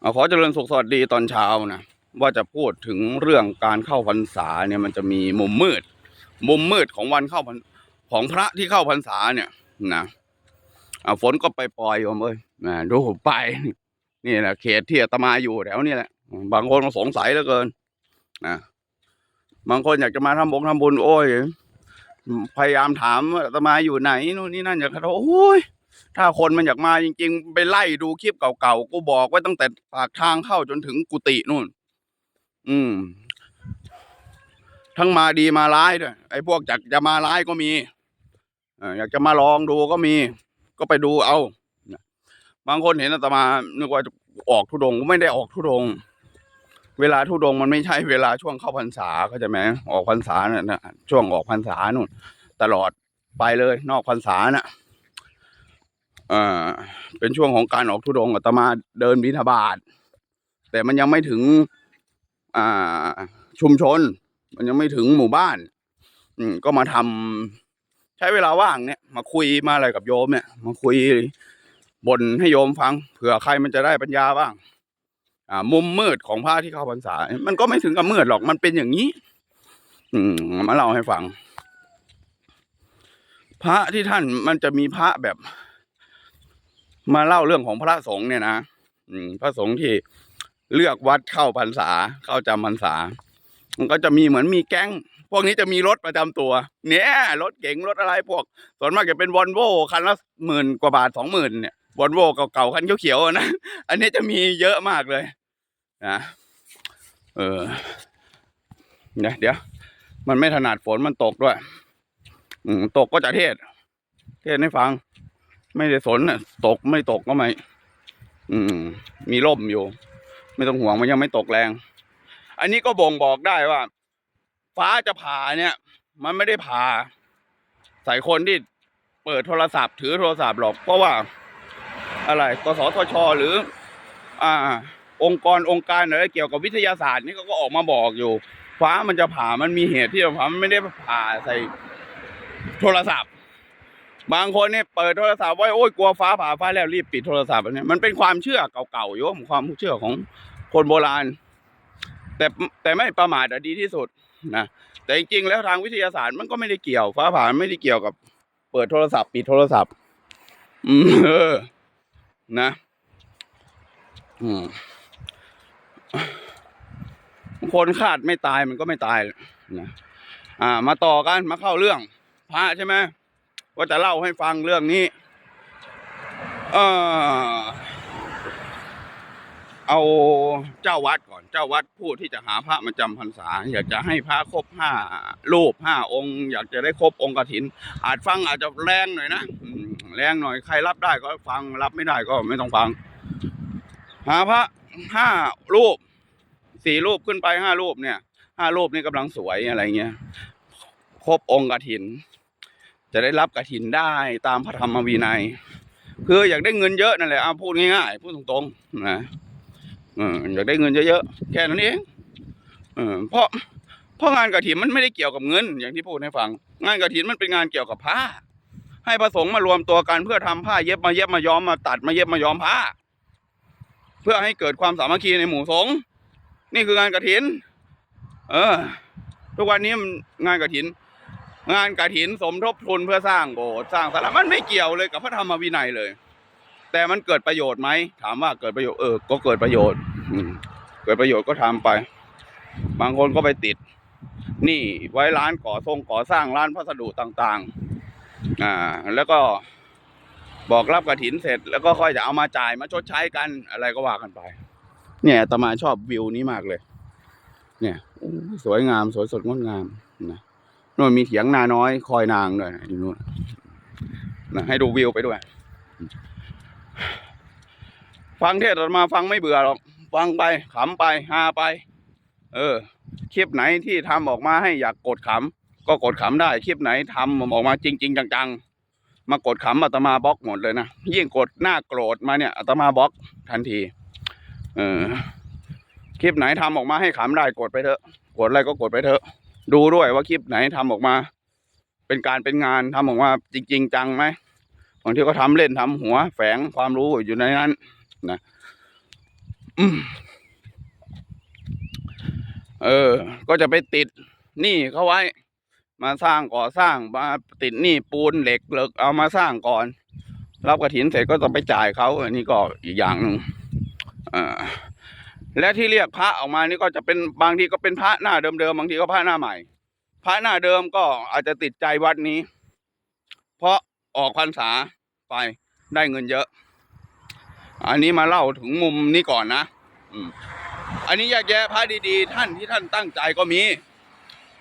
เอาขอเจริญสุขสวัสดีตอนเช้านะว่าจะพูดถึงเรื่องการเข้าพรรษาเนี่ยมันจะมีมุมมืด มุมมืดของวันเข้าพรรของพระที่เข้าพรรษาเนี่ยนะอ่าฝนก็ไปปล่อยโยมเอ้ยนะดูไป นี่แหละเขตที่อาตมาอยู่แถวนี่แหละ บางคนก็สงสัยเหลือเกินนะบางคนอยากจะมาทำบงทำบุญโอ้ยพยายามถามว่าอาตมาอยู่ไหนนู่นนี่นั่นอยากจะโอ้ย ถ้าคนมันอยากมาจริงๆ ไปไล่ดูคลิปเก่าๆ กูบอกไว้ตั้งแต่ปากทางเข้าจนถึงกุฏินู่น อืม ทั้งมาดีมาร้ายด้วย ไอ้พวกอยากจะมาร้ายก็มีอ่ออยากจะมาลองดูก็มี ก็ไปดูเอา บางคนเห็นอาตมา นึกว่าออกทุดงไม่ได้ออกทุดง เวลาทุดงมันไม่ใช่เวลาช่วงเข้าพรรษาเข้าใจไหมออกพรรษาน่ะนะช่วงออกพรรษานู่น ตลอดไปเลย นอกพรรษาน่ะ เอ่อเป็นช่วงของการออกทุดงอาตมาเดินบิณฑบาตแต่มันยังไม่ถึงอ่าชุมชน มันยังไม่ถึงหมู่บ้าน อืมก็มาทำใช้เวลาว่างเนี่ย มาคุยมาอะไรกับโยมเนี่ย มาคุยบ่นให้โยมฟังเผื่อใครมันจะได้ปัญญาบ้าง อ่า มุมมืดของพระที่เข้าพรรษา มันก็ไม่ถึงกับมืดหรอกมันเป็นอย่างนี้ อืมมาเล่าให้ฟัง พระที่ท่านมันจะมีพระแบบ มาเล่าเรื่องของพระสงฆ์เนี่ยนะอืพระสงฆ์ที่เลือกวัดเข้าพรรษาเข้าจำพรรษา มันก็จะมีเหมือนมีแก๊ง พวกนี้จะมีรถประจำตัว เนี่ยรถเก๋งรถอะไรพวก ส่วนมากจะเป็นวอลโว่คันละหมื่นกว่าบาทสองหมื่นเนี่ยวอลโว่เก่าๆคันเขียวๆนะ อันนี้จะมีเยอะมากเลยนะเออเดี๋ยวเดี๋ยวมันไม่ถนัดฝนมันตกด้วยอืตกก็จะเทศ เทศให้ฟัง ไม่ได้สนน่ะ ตกไม่ตกก็ไม่ อืม มีร่มอยู่ ไม่ต้องห่วงมันยังไม่ตกแรง อันนี้ก็บ่งบอกได้ว่า ฟ้าจะผ่าเนี่ย มันไม่ได้ผ่าใส่คนที่เปิดโทรศัพท์ถือโทรศัพท์หรอกเพราะว่า อะไรกสทช หรือ อ่า องค์กรองค์การอะไรเกี่ยวกับวิทยาศาสตร์นี่เขาก็ออกมาบอกอยู่ ฟ้ามันจะผ่ามันมีเหตุที่จะผ่ามันไม่ได้ผ่าใส่โทรศัพท์ บางคนเนี่ยเปิดโทรศัพท์ไว้โอ้ยกลัวฟ้าผ่าฟ้าแล้วรีบปิดโทรศัพท์อันเนี้ยมันเป็นความเชื่อเก่าๆโยมความเชื่อของคนโบราณ แต่แต่ไม่ประมาทดีที่สุดนะแต่จริงๆแล้วทางวิทยาศาสตร์มันก็ไม่ได้เกี่ยว ฟ้าผ่าไม่ได้เกี่ยวกับ เปิดโทรศัพท์ปิดโทรศัพท์ อืมเออนะอืมคนคาดไม่ตายมันก็ไม่ตายนะอ่า มาต่อกันมาเข้าเรื่องพระใช่ไหม ว่าจะเล่าให้ฟังเรื่องนี้ เออเอาเจ้าวัดก่อน เจ้าวัดผู้ที่จะหาพระมาจำพรรษา อยากจะให้พระครบห้ารูปห้าองค์ อยากจะได้ครบองค์กฐิน อาจฟังอาจจะแรงหน่อยนะแรงหน่อยใครรับได้ก็ฟังรับไม่ได้ก็ไม่ต้องฟัง หาพระห้ารูปสี่รูปขึ้นไปห้ารูปเนี่ยห้ารูปนี่กำลังสวยอะไรเงี้ยครบองค์กฐิน จะได้รับกฐินได้ตามพระธรรมวินัยคืออยากได้เงินเยอะนั่นแหละเอาพูดง่ายๆพูดตรงๆนะอยากได้เงินเยอะๆแค่นั้นเองเพราะเพราะงานกฐินมันไม่ได้เกี่ยวกับเงิน อย่างที่พูดให้ฟัง งานกฐินมันเป็นงานเกี่ยวกับผ้า ให้พระสงฆ์มารวมตัวกันเพื่อทำผ้าเย็บมาเย็บมาย้อมมาตัดมาเย็บมาย้อมผ้า เพื่อให้เกิดความสามัคคีในหมู่สงฆ์นี่คืองานกฐิน เออ ทุกวันนี้มันงานกฐิน งานกฐินสมทบทุนเพื่อสร้างโบสถ์สร้างศาลามันไม่เกี่ยวเลยกับพระธรรมวินัยเลย แต่มันเกิดประโยชน์ไหมถามว่าเกิดประโยชน์เออก็เกิดประโยชน์เกิดประโยชน์ก็ทำไป บางคนก็ไปติด นี่ไว้ร้านก่อทรงก่อสร้างร้านพัสดุต่างๆอ่าแล้วก็บอกรับกฐินเสร็จ แล้วก็ค่อยจะเอามาจ่ายมาชดใช้กันอะไรก็ว่ากันไป เนี่ยตมาชอบวิวนี้มากเลย เนี่ยสวยงามสวยสดงดงามนะ นู่นมีเถียงนาน้อยคอยนางด้วยอยู่นู่นนะให้ดูวิวไปด้วย ฟังเทศน์อามาฟังไม่เบื่อหรอก ฟังไปขำไปฮาไป เออ คลิปไหนที่ทำออกมาให้อยากกดขำก็กดขำได้ คลิปไหนทำออกมาจริงๆจังๆ มากดขำอาตมาบล็อกหมดเลยนะ ยิ่งกดหน้าโกรธมาเนี่ยอาตมาบล็อกทันที เออ คลิปไหนทำออกมาให้ขำได้กดไปเถอะ กดอะไรก็กดไปเถอะ ดูด้วยว่าคลิปไหนทำออกมา เป็นการเป็นงานทำออกมาจริง ๆ จังไหมบางทีก็ทำเล่นทำหัว แฝงความรู้อยู่ในนั้นนะอเออ ก็จะไปติดหนี้เขาไว้ มาสร้างก่อสร้างมาติดหนี้ปูนเหล็กเหล็กเอามาสร้างก่อน รับกระถินเสร็จก็ต้องไปจ่ายเขาอันนี้ก็อีกอย่างหนึ่งอ่า และที่เรียกพระออกมานี่ก็จะเป็นบางทีก็เป็นพระหน้าเดิมๆบางทีก็พระหน้าใหม่ พระหน้าเดิมก็อาจจะติดใจวัดนี้ เพราะออกพรรษาไปได้เงินเยอะ อันนี้มาเล่าถึงมุมนี้ก่อนนะอันนี้แยากแยะพระดีๆ ท่านที่ท่านตั้งใจก็มี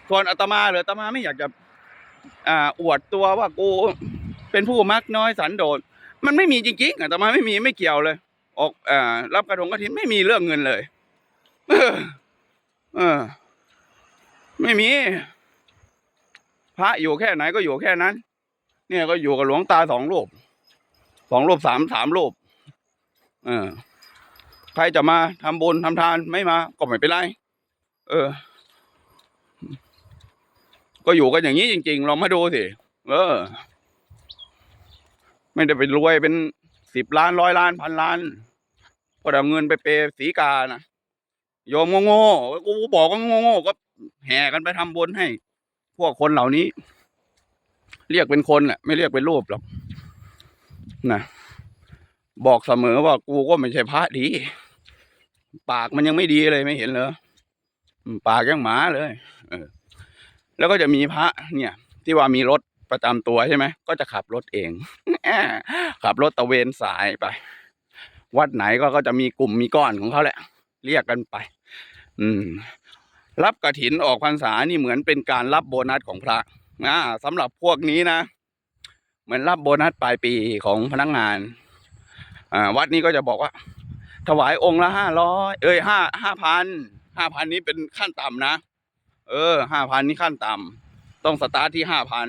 ส่วนอาตมาเหรืออาตมาไม่อยากจะอ่าอวดตัวว่ากูเป็นผู้มักน้อยสันโดษมันไม่มีจริงๆอาตมาไม่มีไม่เกี่ยวเลย ออกอ่ารับกระทงกระถินไม่มีเรื่องเงินเลย เออ เออ ไม่มี พระอยู่แค่ไหนก็อยู่แค่นั้น เนี่ยก็อยู่กับหลวงตาสองรูปสองรูปสามสามรูปเออ ใครจะมาทำบุญทำทานไม่มาก็ไม่เป็นไร เออ ก็อยู่กันอย่างนี้จริงๆลองมาดูสิ เออ ไม่ได้ไปรวยเป็น สิบล้านร้อยล้านพันล้าน ก็เอาเงินไปเปย์สีกานะโยมโง่ๆกูบอกว่าโง่ๆก็แห่กันไปทำบุญให้ พวกคนเหล่านี้ เรียกเป็นคนแหละไม่เรียกเป็นรูปหรอกนะบอกเสมอว่ากูก็ไม่ใช่พระดี ปากมันยังไม่ดีเลยไม่เห็นเหรอปากยังหมาเลย เออ แล้วก็จะมีพระ เนี่ย ที่ว่ามีรถ ประจำตัวใช่ไหมก็จะขับรถเองขับรถตะเวนสายไป วัดไหนก็ก็จะมีกลุ่มมีก้อนของเขาแหละ เรียกกันไป อืม รับกระถินออกพรรษานี่เหมือนเป็นการรับโบนัสของพระนะสำหรับพวกนี้นะเหมือนรับโบนัสปลายปีของพนักงานวัดนี้ก็จะบอกว่า ถวายองค์ละห้าร้อยเอ้ยห้าห้าพันห้าพันนี้เป็นขั้นต่ำนะ เออห้าพันนี่ขั้นต่ำต้องสตาร์ทที่ห้าพัน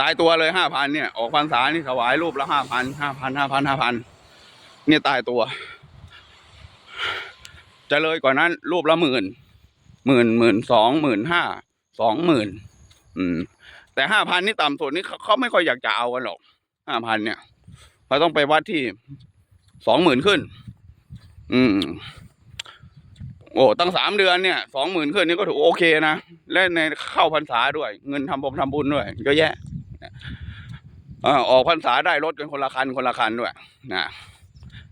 ตายตัวเลยห้าพันเนี่ย ออกพรรษานี่ถวายรูปละห้าพันห้าพันห้าพันห้าพันเนี่ยตายตัว จะเลยกว่านั้น รูปละหมื่นหมื่นหมื่นสองหมื่นห้าสองหมื่นอืม แต่ห้าพันนี่ต่ำสุดนี่เขาไม่ค่อยอยากจะเอากันหรอกห้าพันเนี่ยเขาต้องไปวัดที่สองหมื่นขึ้น อืม โอ้ตั้งสามเดือนเนี่ยสองหมื่นขึ้นนี่ก็ถือโอเคนะ และในเข้าพรรษาด้วย เงินทำบุญทำบุญด้วยเยอะแยะอ่ออกพรรษาได้รถกันคนละคันคนละคันด้วยนะ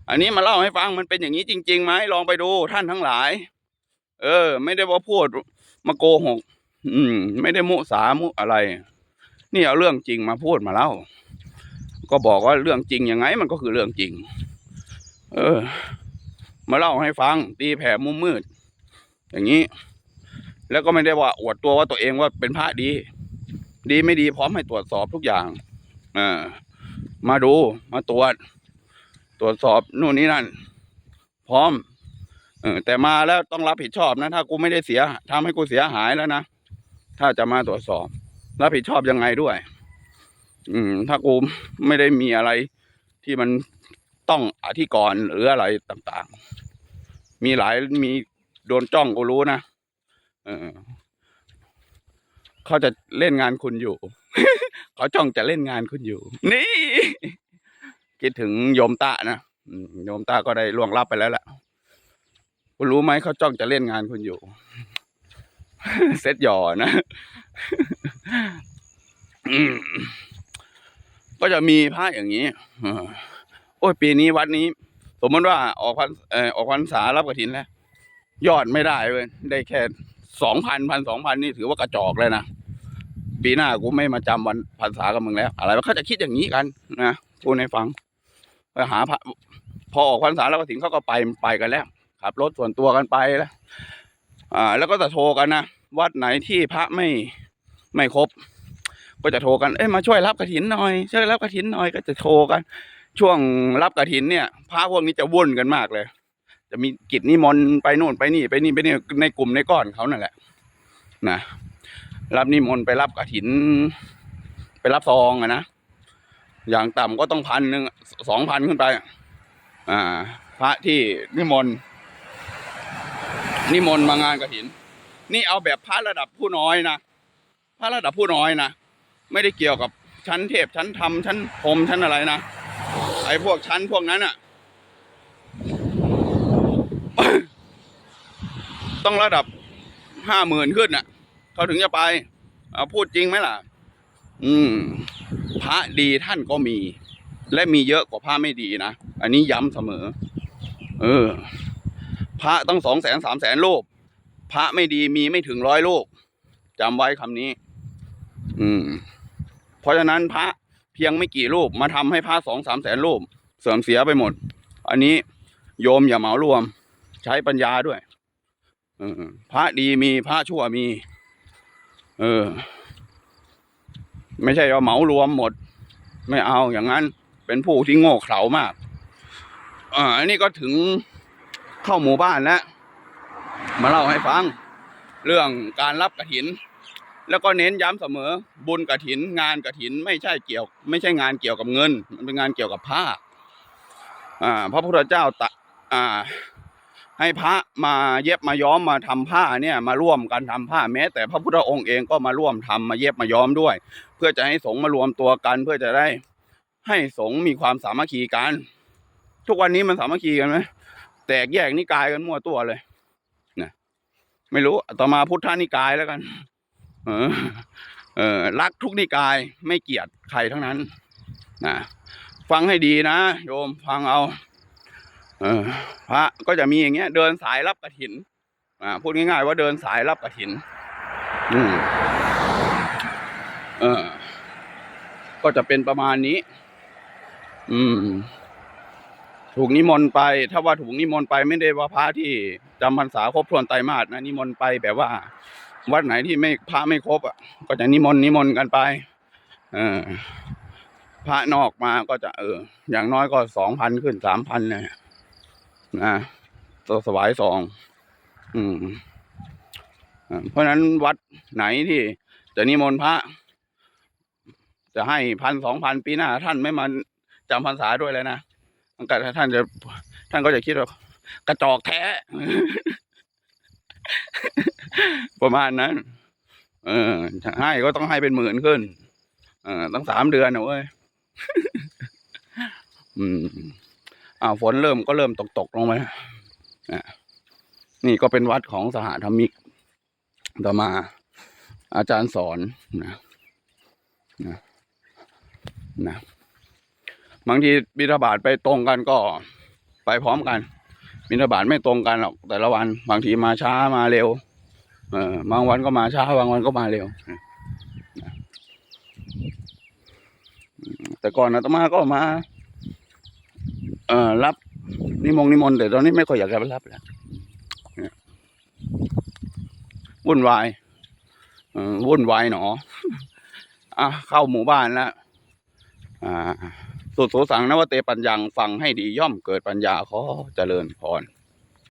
อันนี้มาเล่าให้ฟังมันเป็นอย่างนี้จริงๆไหมลองไปดูท่านทั้งหลาย เออ ไม่ได้ว่าพูดมาโกหก อืม ไม่ได้มุสามุอะไร นี่เอาเรื่องจริงมาพูดมาเล่า ก็บอกว่าเรื่องจริงยังไง มันก็คือเรื่องจริง เออ มาเล่าให้ฟัง ตีแผ่มุมมืด อย่างนี้ แล้วก็ไม่ได้ว่าอวดตัวว่าตัวเองว่าเป็นพระดี ดีไม่ดีพร้อมให้ตรวจสอบทุกอย่างอมาดูมาตรวจ ตรวจสอบนู่นนี่นั่น พร้อมเออแต่มาแล้วต้องรับผิดชอบนะ ถ้ากูไม่ได้เสียทำให้กูเสียหายแล้วนะ ถ้าจะมาตรวจสอบ รับผิดชอบยังไงด้วย อืม ถ้ากูไม่ได้มีอะไรที่มันต้องอธิกรณ์หรืออะไรต่าง ๆ มีหลายมีโดนจ้องกูรู้นะเออเขาจะเล่นงานคุณอยู่ เขาจ้องจะเล่นงานคุณอยู่ นี่ คิดถึงโยมตานะโยมตาก็ได้ล่วงลับไปแล้วแหละคุณรู้ไหมเขาจ้องจะเล่นงานคุณอยู่ เซ็ตหย่อนะก็จะมีพระอย่างนี้ออโอ้ยปีนี้วัดนี้ สมมติว่าออกพันเออออกพรรษารับกฐินแล้ว ยอดไม่ได้เว้ยได้แค่สองพันพันสองพันนี่ถือว่ากระจอกเลยนะปีหน้ากูไม่มาจำวันพรรษากับมึงแล้ว อะไรเขาจะคิดอย่างนี้กันนะพูดให้ฟังไปหาพระพอออกพรรษาแล้วก็ถึงเขาก็ไปไปกันแล้วขับรถส่วนตัวกันไปแล้วอ่า แล้วก็จะโทรกันนะวัดไหนที่พระไม่ไม่ครบ ก็จะโทรกันเอ้ยมาช่วยรับกระถินหน่อยช่วยรับกระถินหน่อยก็จะโทรกัน ช่วงรับกระถินเนี่ยพระพวกนี้จะวุ่นกันมากเลย จะมีกิจนิมนต์ไปโน่นไปนี่ไปนี่ไปนี่ในกลุ่มในก้อนเขานั่นแหละนะรับนิมนต์ไปรับกระถิน ไปรับซองอะนะอย่างต่ำก็ต้องพันหนึ่งสองพันขึ้นไป อ่า พระที่นิมนต์นิมนต์มางานกระถิน นี่เอาแบบพระระดับผู้น้อยนะพระระดับผู้น้อยนะไม่ได้เกี่ยวกับชั้นเทพชั้นธรรมชั้นพรมชั้นอะไรนะ ไอ้พวกชั้นพวกนั้นอะ ต้องระดับห้าหมื่นขึ้นอะ เขาถึงจะไป เอาพูดจริงไหมล่ะ อืม พระดีท่านก็มี และมีเยอะกว่าพระไม่ดีนะ อันนี้ย้ำเสมอ เออ พระต้องสองแสนสามแสนโลกพระไม่ดีมีไม่ถึงร้อยโลกจำไว้คำนี้ อืม เพราะฉะนั้นพระ เพียงไม่กี่รูปมาทำให้พระสองสามแสนรูป เสื่อมเสียไปหมด อันนี้โยมอย่าเหมารวม ใช้ปัญญาด้วยเออพระดีมีพระชั่วมี เออ ไม่ใช่เอาเหมารวมหมด ไม่เอาอย่างนั้น เป็นผู้ที่โง่เขลามากอ่าอันนี้ก็ถึงเข้าหมู่บ้านแล้วมาเล่าให้ฟัง เรื่องการรับกระถิน แล้วก็เน้นย้ำเสมอบุญกระถินงานกระถินไม่ใช่เกี่ยว ไม่ใช่งานเกี่ยวกับเงิน มันเป็นงานเกี่ยวกับผ้าอ่าพระพุทธเจ้าตะอ่า ให้พระมาเย็บมาย้อมมาทำผ้าเนี่ยมาร่วมกันทำผ้าแม้ แต่พระพุทธองค์เองก็มาร่วมทำมาเย็บมาย้อมด้วย เพื่อจะให้สงฆ์มารวมตัวกัน เพื่อจะได้ให้สงฆ์มีความสามัคคีกัน ทุกวันนี้มันสามัคคีกันไหมแตกแยกนิกายกันมั่วตัวเลยนะไม่รู้ต่อมาพุทธนิกายแล้วกัน เออเออรักทุกนิกายไม่เกลียดใครทั้งนั้นนะฟังให้ดีนะ โยมฟังเอาเออพระก็จะมีอย่างเงี้ย เดินสายรับกระถินอ่าพูดง่ายๆว่าเดินสายรับกระถินอืมเออ ก็จะเป็นประมาณนี้ อืม ถูกนิมนต์ไป ถ้าว่าถูกนิมนต์ไปไม่ได้ว่าพระที่จำพรรษาครบถ้วนไตรมาสนะนิมนต์ไปแบบว่า วัดไหนที่ไม่พระไม่ครบอะ ก็จะนิมนต์นิมนต์กันไป เออพระนอกมาก็จะเออ อย่างน้อยก็สองพันขึ้นสามพันเนี่ยนะตัวสวายสองอืมเพราะฉะนั้นวัดไหนที่จะนิมนต์พระ จะให้พันสองพันปีหน้า ท่านไม่มาจำพรรษาด้วยเลยนะมันก็ท่านจะท่านก็จะคิดว่ากระจอกแท้ ประมาณนั้น เออให้ก็ต้องให้เป็นหมื่นขึ้น เออตั้งสามเดือนนะเว้ยอืมอ่าฝนเริ่มก็เริ่มตกตกลงไปอะนี่ก็เป็นวัดของสหธรรมิกต่อมา อาจารย์สอนนะนะนะบางทีบิณฑบาตไปตรงกันก็ไปพร้อมกันบิณฑบาตไม่ตรงกันหรอกแต่ละวัน บางทีมาช้ามาเร็ว บางวันก็มาช้าบางวันก็มาเร็วนะแต่ก่อนอาตมาก็มาเอ่อรับนิมงนิมนต์แต่ตอนนี้ไม่ค่อยอยากจะไปรับแล้วเนี่ยวุ่นวายเออวุ่นวายหนออะเข้าหมู่บ้านแล้วอ่าสุดโสสังนวเตปัญญังฟังให้ดีย่อมเกิดปัญญาขอเจริญพร